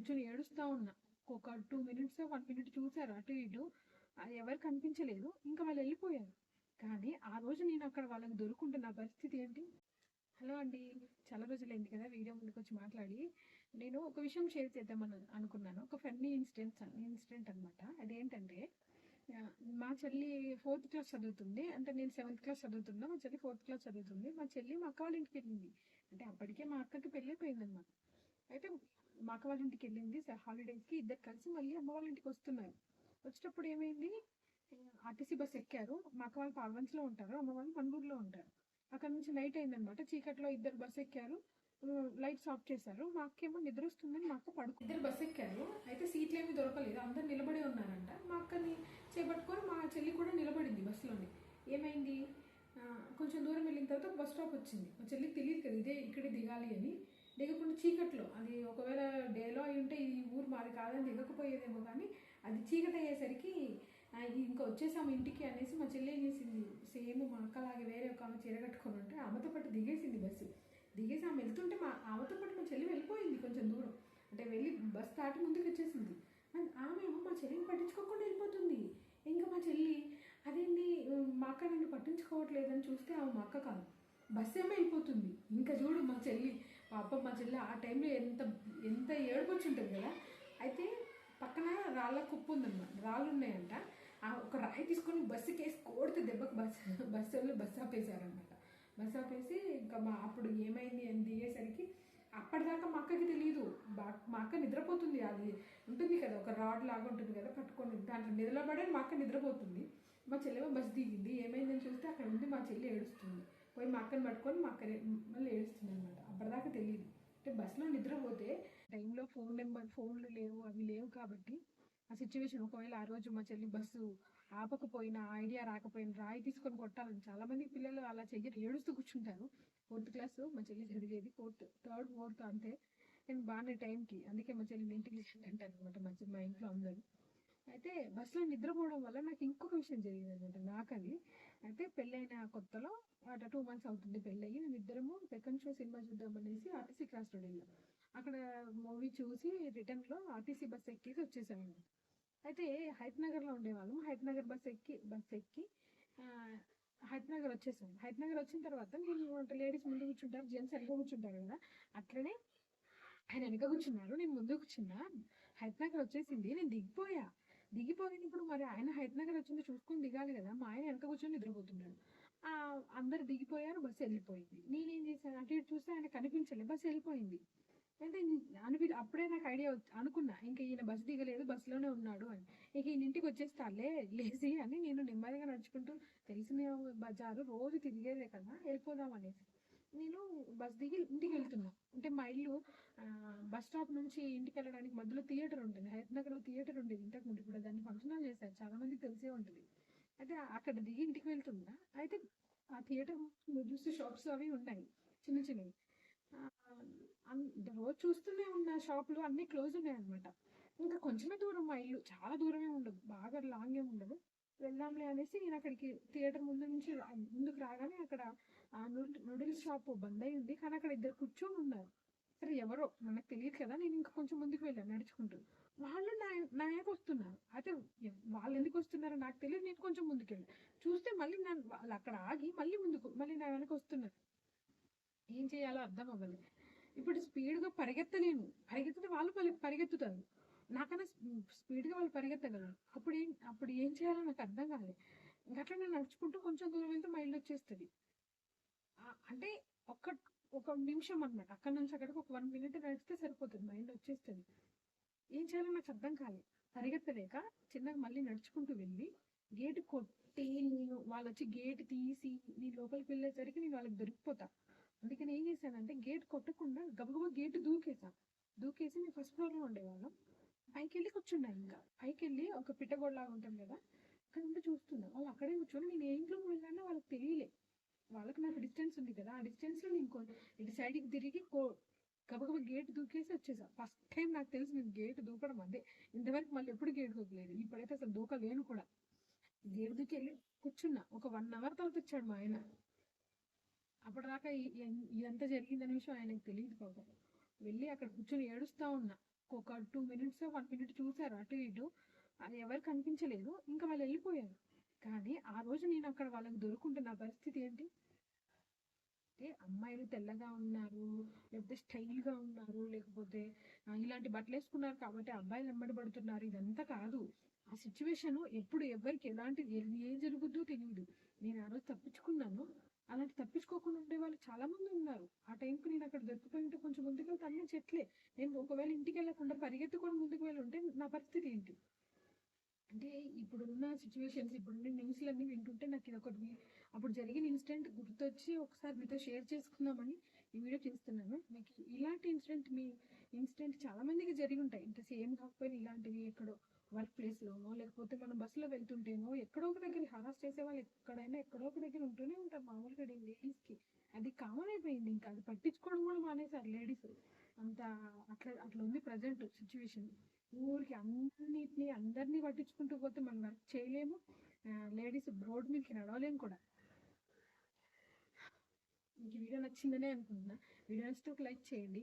కూర్చొని ఏడుస్తూ ఉన్నా. ఒక టూ మినిట్స్ వన్ మినిట్ చూసారు అటు ఇటు. అది కనిపించలేదు. ఇంకా వాళ్ళు వెళ్ళిపోయారు. కానీ ఆ రోజు నేను అక్కడ వాళ్ళకి దొరుకుంటున్న పరిస్థితి ఏంటి? హలో అండి. చాలా రోజులైంది కదా వీడియో ముందుకు వచ్చి మాట్లాడి. నేను ఒక విషయం షేర్ చేద్దామని అనుకున్నాను. ఒక ఫన్నీ ఇన్సిడెంట్ ఇన్సిడెంట్ అనమాట అదేంటంటే మా చెల్లి ఫోర్త్ క్లాస్ చదువుతుంది. అంటే నేను సెవెంత్ క్లాస్ చదువుతున్నా. మా చెల్లి ఫోర్త్ క్లాస్ చదువుతుంది. మా చెల్లి మా అక్క వాళ్ళ ఇంటికి వెళ్ళింది. అంటే అప్పటికే మా అక్కకి పెళ్ళి అయిపోయింది అనమాట అయితే మా అక్క వాళ్ళ ఇంటికి వెళ్ళింది హాలిడేస్కి ఇద్దరు కలిసి మళ్ళీ అమ్మ వాళ్ళ ఇంటికి వస్తున్నారు. వచ్చేటప్పుడు ఏమైంది? ఆర్టీసీ బస్ ఎక్కారు. మా అక్క వాళ్ళు పాల్వంచ్లో ఉంటారు అమ్మ వాళ్ళు పన్గూరులో ఉంటారు. అక్కడ నుంచి నైట్ అయిందనమాట చీకట్లో ఇద్దరు బస్ ఎక్కారు. లైట్స్ ఆఫ్ చేశారు. మా అక్కేమో నిద్ర వస్తుందని మా అక్క పడుకు ఇద్దరు బస్ ఎక్కారు. అయితే సీట్లు ఏమీ దొరకలేదు. అందరు నిలబడి ఉన్నారంట. మా అక్కని చేపట్టుకొని మా చెల్లి కూడా నిలబడింది బస్సులోనే ఏమైంది? కొంచెం దూరం వెళ్ళిన తర్వాత బస్ స్టాప్ వచ్చింది. మా చెల్లికి తెలియదు కదా ఇదే ఇక్కడే దిగాలి అని. దిగకుండా చీకట్లో. అది ఒకవేళ డేలో అయి ఉంటే ఈ ఊరు మాది కాదని దిగకపోయేదేమో కానీ అది చీకటి అయ్యేసరికి ఇంకా వచ్చేసాము ఇంటికి అనేసి మా చెల్లి ఏం చేసింది? సేమ్ మా అక్కలాగే వేరే ఒక ఆమె చీర కట్టుకొని ఉంటే ఆమెతో పాటు దిగేసింది బస్సు. దిగేసి ఆమె వెళ్తుంటే మా ఆమెతో పాటు మా చెల్లి వెళ్ళిపోయింది కొంచెం దూరం. అంటే వెళ్ళి బస్ దాటి ముందుకు వచ్చేసింది. ఆమె మా చెల్లిని పట్టించుకోకుండా వెళ్ళిపోతుంది. ఇంకా మా చెల్లి అదేంటి మా అక్క నన్ను పట్టించుకోవట్లేదని చూస్తే ఆమె మా అక్క కాదు. బస్ ఏమో వెళ్ళిపోతుంది. ఇంకా చూడు మా చెల్లి పాప మా చెల్లి ఆ టైంలో ఎంత ఎంత ఏడుపు వచ్చి ఉంటుంది కదా. అయితే పక్కన రాళ్ళ కుప్పు ఉందన్నమాట రాళ్ళు ఉన్నాయంట ఆ ఒక రాయి తీసుకొని బస్సుకి వేసి కోడితే దెబ్బకి బస్ బస్సు వాళ్ళు బస్సు ఆపేశారనమాట. బస్సు ఆపేసి ఇంకా మా అప్పుడు ఏమైంది అని దిగేసరికి అప్పటిదాకా మా అక్కకి తెలియదు బా- మా అక్క నిద్రపోతుంది. అది ఉంటుంది కదా ఒక రాడ్ లాగా ఉంటుంది కదా పట్టుకొని దాంట్లో నిద్రపడే మా అక్క నిద్రపోతుంది. మా చెల్లెమో బస్ దిగింది. ఏమైందని చూస్తే అక్కడ ఉండి మా చెల్లి ఏడుస్తుంది. పోయి మా అక్కని పట్టుకొని మా అక్క మళ్ళీ ఏడుస్తుంది అనమాట అప్పటిదాకా తెలియదు అంటే బస్సులో నిద్రపోతే టైంలో ఫోన్ నెంబర్ ఫోన్లు లేవు అవి లేవు కాబట్టి ఆ సిచ్యువేషన్ ఒకవేళ ఆ రోజు మా చెల్లి బస్సు ఆపకపోయినా ఐడియా రాకపోయినా రాయి తీసుకొని కొట్టాలని చాలా మంది పిల్లలు అలా చెయ్యరు. ఏడుస్తూ కూర్చుంటారు. ఫోర్త్ క్లాస్ మా చెల్లి చదివేది ఫోర్త్ థర్డ్ ఫోర్త్ అంతే. నేను బాగానే టైంకి అందుకే మా చెల్లి ఇంటికి అంటారు అనమాట మా మా ఇంట్లో అందరూ. అయితే బస్సులో నిద్రపోవడం వల్ల నాకు ఇంకొక విషయం జరిగింది అనమాట నాకు అది అయితే పెళ్ళైన కొత్తలో అట టూ మంత్స్ అవుతుంది పెళ్ళయి మేము ఇద్దరము సెకండ్ షో సినిమా చూద్దాం అనేసి ఆర్టీసీ క్లాస్ రోడ్ వెళ్ళాం. అక్కడ మూవీ చూసి రిటర్న్లో ఆర్టీసీ బస్ ఎక్కేసి వచ్చేసాము అయితే హైత్ నగర్లో ఉండేవాళ్ళం. హైత్ నగర్ బస్ ఎక్కి బస్ ఎక్కి ఆ, హైత్ నగర్ వచ్చేసాం. హైత్ నగర్ వచ్చిన తర్వాత నేను లేడీస్ ముందు కూర్చుంటారు జెంట్స్ వెనక కూర్చుంటారు కదా అట్లనే ఆయన వెనక కూర్చున్నారు నేను ముందు కూర్చున్నా. హైత్ నగర్ వచ్చేసింది నేను దిగిపోయా. దిగిపోయినప్పుడు మరి ఆయన హైత్ నగర్ వచ్చింది చూసుకొని దిగాలి కదా మా ఆయన వెనక కూర్చొని నిద్రపోతున్నాడు. ఆ అందరు దిగిపోయారు బస్సు వెళ్ళిపోయింది. నేనేం చేశాను? అటు ఇటు చూస్తే ఆయన కనిపించలేదు బస్సు వెళ్ళిపోయింది. అయితే అనిపి అప్పుడే నాకు ఐడియా అనుకున్నా ఇంకా ఈయన బస్సు దిగలేదు బస్సులోనే ఉన్నాడు అని. ఇక ఈయన ఇంటికి వచ్చేస్తాలే లేజి అని నేను నెమ్మదిగా నడుచుకుంటూ తెలిసిన బజారు రోజు తిరిగేదే కదా వెళ్ళిపోదాం అనేసి. నేను బస్ దిగి ఇంటికి వెళ్తున్నా. అంటే మా ఇల్లు బస్ స్టాప్ నుంచి ఇంటికి వెళ్ళడానికి మధ్యలో థియేటర్ ఉంటుంది. హైదరాబాద్లో థియేటర్ ఉండేది ఇంతకు ముందు కూడా. దాన్ని ఫంక్షన్ హాల్ చేశారు. చాలా మందికి తెలిసే ఉంటుంది. అయితే అక్కడ దిగి ఇంటికి వెళ్తున్నా. అయితే ఆ థియేటర్ చూస్తే షాప్స్ అవి ఉన్నాయి. చిన్న చిన్నవి. రోజు చూస్తూనే ఉన్న షాపులు అన్ని క్లోజ్ ఉన్నాయి అనమాట ఇంకా కొంచెమే దూరం మా ఇల్లు. చాలా దూరమే ఉండదు. బాగా లాంగ్ ఏమి ఉండదు. వెళ్దాంలే అనేసి నేను అక్కడికి థియేటర్ ముందు నుంచి ముందుకు రాగానే అక్కడ ఆ నూడిల్స్ షాప్ బంద్ అయింది కానీ అక్కడ ఇద్దరు కూర్చొని ఉన్నారు. సరే ఎవరో? మనకు తెలియదు కదా. నేను ఇంకా కొంచెం ముందుకు వెళ్ళాను నడుచుకుంటూ. వాళ్ళు నా నా వస్తున్నారు. అయితే వాళ్ళు ఎందుకు వస్తున్నారో నాకు తెలియదు. నేను కొంచెం ముందుకు వెళ్ళాను చూస్తే మళ్ళీ నన్ను వాళ్ళు అక్కడ ఆగి మళ్ళీ ముందుకు మళ్ళీ నా వెనక వస్తున్నారు. ఏం చేయాలో అర్థం అవ్వలేదు. ఇప్పుడు స్పీడ్గా పరిగెత్తలేను. పరిగెత్తితే వాళ్ళు పరి- పరిగెత్తుతారు. నాకన్నా స్పీడ్గా వాళ్ళు పరిగెత్తగలరు అప్పుడు ఏం అప్పుడు ఏం చేయాలో నాకు అర్థం కాలేదు ఇంకా అట్లా నేను నడుచుకుంటూ కొంచెం దూరం వెళ్తే మా ఇల్లు వచ్చేస్తుంది అంటే ఒక ఒక నిమిషం అనమాట అక్కడ నుంచి అక్కడికి ఒక వన్ మినిట్ నడిస్తే సరిపోతుంది. మా ఇల్లు వచ్చేస్తుంది. ఏం చేయాలో నాకు అర్థం కాలేదు పరిగెత్తలేక చిన్నగా మళ్ళీ నడుచుకుంటూ వెళ్ళి గేట్ కొట్టి నేను వాళ్ళు వచ్చి గేట్ తీసి నేను లోపలికి వెళ్ళేసరికి నేను వాళ్ళకి దొరికిపోతా. అందుకని ఏం చేశానంటే గేట్ కొట్టకుండా గబగబా గేట్ దూకేసా. దూకేసి నేను ఫస్ట్ ఫ్లోర్లో ఉండేవాళ్ళం. పైకి వెళ్ళి కూర్చున్నా ఇంకా. పైకి వెళ్ళి ఒక పిట్టగోడలాగా లాగా కదా అక్కడ నుండి చూస్తున్నా. వాళ్ళు అక్కడే కూర్చొని నేను ఏ ఇంట్లోకి వెళ్ళానో వాళ్ళకి తెలియలే. వాళ్ళకి నాకు డిస్టెన్స్ ఉంది కదా ఆ డిస్టెన్స్లో నేను కొ- ఇటు సైడ్కి తిరిగి కో- గబగబ గేట్ దూకేసి వచ్చేసా. ఫస్ట్ టైం నాకు తెలిసి నేను గేట్ దూకడం అదే. ఇంతవరకు మళ్ళీ ఎప్పుడు గేట్ దూకలేదు. ఇప్పుడైతే అసలు దూకలేను కూడా. గేట్ దూకి వెళ్ళి కూర్చున్నా. ఒక వన్ అవర్ తర్వాత వచ్చాడు మా ఆయన. అప్పటిదాకా ఈ- ఇదంతా జరిగిందనే విషయం ఆయనకు తెలియదు పాపం. వెళ్ళి అక్కడ కూర్చొని ఏడుస్తా ఉన్నా. ఒక టూ మినిట్స్ వన్ మినిట్ చూసారు అటు ఇటు. అది ఎవరు కనిపించలేదు ఇంకా వాళ్ళు వెళ్ళిపోయారు. కానీ ఆ రోజు నేను అక్కడ వాళ్ళకి దొరుకుంటే నా పరిస్థితి ఏంటి? అంటే అమ్మాయిలు తెల్లగా ఉన్నారు లేకపోతే స్టైల్గా ఉన్నారు లేకపోతే ఇలాంటి బట్టలు వేసుకున్నారు కాబట్టి అబ్బాయిలు వెంబడి పడుతున్నారు. ఇదంతా కాదు. ఆ సిచ్యువేషన్ ఎప్పుడు ఎవరికి ఎలాంటి ఏం జరుగుద్దో తెలియదు నేను ఆ రోజు తప్పించుకున్నాను. అలాంటి తప్పించుకోకుండా ఉండే వాళ్ళు చాలా మంది ఉన్నారు. ఆ టైంకి నేను అక్కడ దొరికిపోయి ఉంటే కొంచెం ముందుకు వెళ్తే అన్ని చెట్లే. నేను ఒకవేళ ఇంటికి వెళ్ళకుండా పరిగెత్తుకొని ముందుకు వెళ్ళి ఉంటే నా పరిస్థితి ఏంటి? అంటే ఇప్పుడున్న సిచ్యువేషన్స్ ఇప్పుడున్న న్యూస్లన్నీ వింటుంటే నాకు ఇది ఒకటి అప్పుడు జరిగిన ఇన్సిడెంట్ గుర్తొచ్చి ఒకసారి మీతో షేర్ చేసుకుందామని ఈ వీడియో చేస్తున్నాను. మీకు ఇలాంటి ఇన్సిడెంట్ మీ ఇన్సిడెంట్ చాలా మందికి జరిగి ఉంటాయి ఇంత సేమ్ కాకపోయినా ఇలాంటివి ఎక్కడో వర్క్ ప్లేస్లోనో లేకపోతే మనం బస్సులో వెళ్తుంటేనో ఎక్కడో ఒక దగ్గర హరాస్ చేసే వాళ్ళు ఎక్కడైనా ఎక్కడో ఒక దగ్గర ఉంటూనే ఉంటారు మామూలుగా లేడీస్కి అది కామన్ అయిపోయింది. ఇంకా అది పట్టించుకోవడం కూడా మానేశారు లేడీస్ అంత అట్లా అట్లా ఉంది ప్రజెంట్ సిచ్యువేషన్ ఊరికి అన్నిటిని అందరినీ పట్టించుకుంటూ పోతే మనం వర్క్ చేయలేము. లేడీస్ రోడ్ మీదకి నడవలేము కూడా. మీకు వీడియో నచ్చిందనే అనుకుంటున్నా. వీడియో నచ్చితే ఒక లైక్ చేయండి.